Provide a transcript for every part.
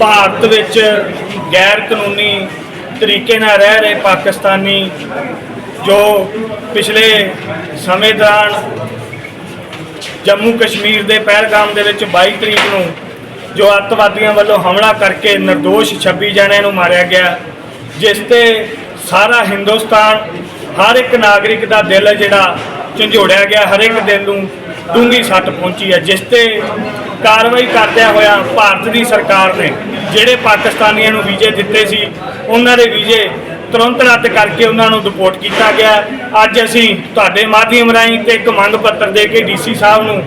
ਭਾਰਤ ਵਿੱਚ ਗੈਰ ਕਾਨੂੰਨੀ ਤਰੀਕੇ ਨਾਲ ਰਹਿ ਰਹੇ ਪਾਕਿਸਤਾਨੀ ਜੋ ਪਿਛਲੇ ਸਮੇਂ ਦੌਰਾਨ ਜੰਮੂ ਕਸ਼ਮੀਰ ਦੇ ਪਹਿਲਗਾਮ ਦੇ ਵਿੱਚ 22 ਤਰੀਕ ਨੂੰ ਜੋ ਅੱਤਵਾਦੀਆਂ ਵੱਲੋਂ ਹਮਲਾ ਕਰਕੇ નિર્ਦੋਸ਼ 26 ਜਣਿਆਂ ਨੂੰ ਮਾਰਿਆ ਗਿਆ, ਜਿਸ ਤੇ ਸਾਰਾ ਹਿੰਦੁਸਤਾਨ, ਹਰ ਇੱਕ ਨਾਗਰਿਕ ਦਾ ਦਿਲ ਜਿਹੜਾ ਝੰਜੋੜਿਆ ਗਿਆ, ਹਰ ਇੱਕ ਦਿਲ ਨੂੰ ਡੂੰਗੀ ਸੱਟ ਪਹੁੰਚੀ ਹੈ, ਜਿਸ ਤੇ ਕਾਰਵਾਈ ਕਰਦਿਆਂ ਹੋਇਆ ਭਾਰਤ ਦੀ ਸਰਕਾਰ ਨੇ ਜਿਹੜੇ ਪਾਕਿਸਤਾਨੀਆਂ ਨੂੰ ਵੀਜ਼ੇ ਦਿੱਤੇ ਸੀ, ਉਹਨਾਂ ਦੇ ਵੀਜ਼ੇ ਤੁਰੰਤ ਰੱਦ ਕਰਕੇ ਉਹਨਾਂ ਨੂੰ ਡਿਪੋਰਟ ਕੀਤਾ ਗਿਆ। ਅੱਜ ਅਸੀਂ ਤੁਹਾਡੇ ਮਾਧਿਅਮ ਰਾਹੀਂ ਤੇ ਇੱਕ ਮੰਗ ਪੱਤਰ ਦੇ ਕੇ ਡੀਸੀ ਸਾਹਿਬ ਨੂੰ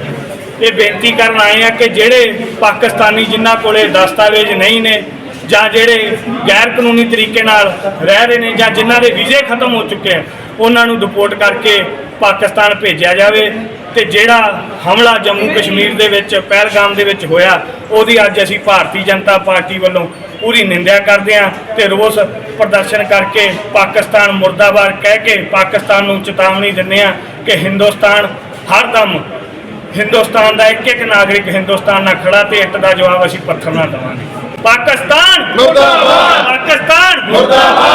ਇਹ ਬੇਨਤੀ ਕਰਨ ਆਏ ਆ ਕਿ ਜਿਹੜੇ ਪਾਕਿਸਤਾਨੀ ਜਿਨ੍ਹਾਂ ਕੋਲੇ ਦਸਤਾਵੇਜ਼ ਨਹੀਂ ਨੇ ਜਾਂ ਜਿਹੜੇ ਗੈਰ ਕਾਨੂੰਨੀ ਤਰੀਕੇ ਨਾਲ ਰਹਿ ਰਹੇ ਨੇ ਜਾਂ ਜਿਨ੍ਹਾਂ ਦੇ ਵੀਜ਼ੇ ਖਤਮ ਹੋ ਚੁੱਕੇ ਆ ਉਹਨਾਂ ਨੂੰ ਡਿਪੋਰਟ ਕਰਕੇ ਪਾਕਿਸਤਾਨ ਭੇਜਿਆ ਜਾਵੇ। ਤੇ ਜਿਹੜਾ ਹਮਲਾ ਜੰਮੂ ਕਸ਼ਮੀਰ ਦੇ ਵਿੱਚ, ਪਹਿਲਗਾਮ ਦੇ ਵਿੱਚ ਹੋਇਆ, ਉਹਦੀ ਅੱਜ ਅਸੀਂ ਭਾਰਤੀ ਜਨਤਾ ਪਾਰਟੀ ਵੱਲੋਂ ਪੂਰੀ ਨਿੰਦਿਆ ਕਰਦੇ ਹਾਂ ਤੇ ਰੋਸ ਪ੍ਰਦਰਸ਼ਨ ਕਰਕੇ ਪਾਕਿਸਤਾਨ ਮੁਰਦਾਬਾਦ ਕਹਿ ਕੇ ਪਾਕਿਸਤਾਨ ਨੂੰ ਚੇਤਾਵਨੀ ਦਿੰਦੇ ਹਾਂ ਕਿ ਹਿੰਦੁਸਤਾਨ ਹਰ ਦਮ ਹਿੰਦੁਸਤਾਨ ਦਾ ਇੱਕ ਇੱਕ ਨਾਗਰਿਕ ਹਿੰਦੁਸਤਾਨ ਨਾਲ ਖੜਾ ਤੇ ਇੱਟ ਦਾ ਜਵਾਬ ਅਸੀਂ ਪੱਥਰ ਨਾਲ ਦਵਾਂਗੇ। ਪਾਕਿਸਤਾਨ ਮੁਰਦਾਬਾਦ! ਪਾਕਿਸਤਾਨ ਮੁਰਦਾਬਾਦ!